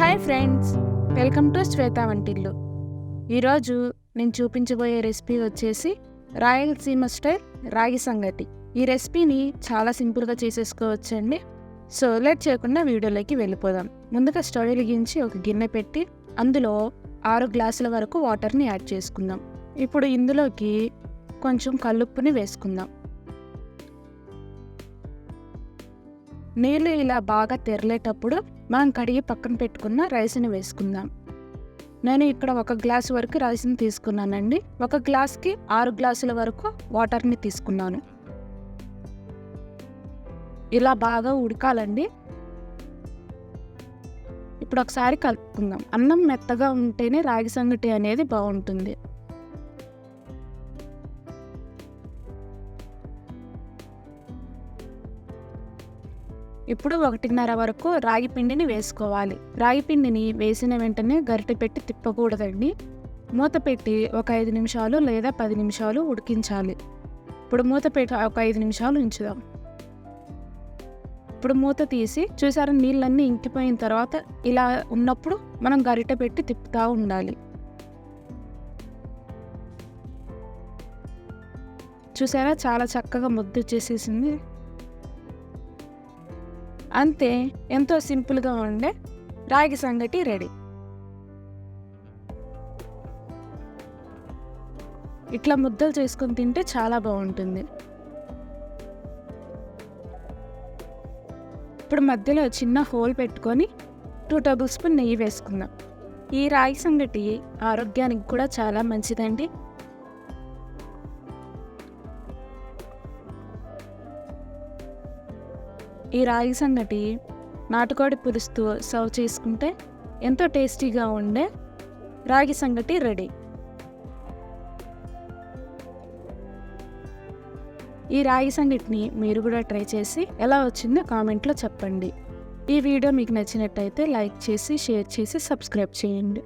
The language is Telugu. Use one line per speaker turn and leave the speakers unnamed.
Hi friends welcome to Shweta వంటిల్లు. ఈరోజు నేను చూపించబోయే రెసిపీ వచ్చేసి రాయలసీమ స్టైల్ రాగి సంగటి. ఈ రెసిపీని చాలా సింపుల్గా చేసేసుకోవచ్చండి. సో లేట్ చేయకుండా వీడియోలోకి వెళ్ళిపోదాం. ముందుగా స్టవ్ వెలిగించి ఒక గిన్నె పెట్టి అందులో ఆరు గ్లాసుల వరకు వాటర్ని యాడ్ చేసుకుందాం. ఇప్పుడు ఇందులోకి కొంచెం కల్లుప్పుని వేసుకుందాం. నీళ్ళు ఇలా బాగా తెరలేటప్పుడు మనం కడిగి పక్కన పెట్టుకున్న రైస్ని వేసుకుందాం. నేను ఇక్కడ ఒక గ్లాస్ వరకు రైస్ని తీసుకున్నానండి. ఒక గ్లాస్కి ఆరు గ్లాసుల వరకు వాటర్ని తీసుకున్నాను. ఇలా బాగా ఉడకాలండి. ఇప్పుడు ఒకసారి కలుపుకుందాం. అన్నం మెత్తగా ఉంటేనే రాగి సంగటి అనేది బాగుంటుంది. ఇప్పుడు ఒకటిన్నర వరకు రాగి పిండిని వేసుకోవాలి. రాగి పిండిని వేసిన వెంటనే గరిటె పెట్టి తిప్పకూడదండి. మూత పెట్టి ఒక ఐదు నిమిషాలు లేదా పది నిమిషాలు ఉడికించాలి. ఇప్పుడు మూత పెట్టి ఒక ఐదు నిమిషాలు ఉంచుదాం. ఇప్పుడు మూత తీసి చూసారా నీళ్ళన్నీ ఇంకిపోయిన తర్వాత ఇలా ఉన్నప్పుడు మనం గరిటె పెట్టి తిప్పుతూ ఉండాలి. చూసారా చాలా చక్కగా ముద్దు చేసేసింది. అంతే ఎంతో సింపుల్గా ఉండే రాగి సంగటి రెడీ. ఇట్లా ముద్దలు చేసుకొని తింటే చాలా బాగుంటుంది. ఇప్పుడు మధ్యలో చిన్న హోల్ పెట్టుకొని టూ టేబుల్ స్పూన్ నెయ్యి వేసుకుందాం. ఈ రాగి సంగటి ఆరోగ్యానికి కూడా చాలా మంచిదండి. ఈ రాగి సంగటి నాటుకోడి పులుసుతో సర్వ్ చేసుకుంటే ఎంతో టేస్టీగా ఉండే రాగి సంగటి రెడీ. ఈ రాగి సంగటిని మీరు కూడా ట్రై చేసి ఎలా వచ్చిందో కామెంట్లో చెప్పండి. ఈ వీడియో మీకు నచ్చినట్టయితే లైక్ చేసి షేర్ చేసి సబ్స్క్రైబ్ చేయండి.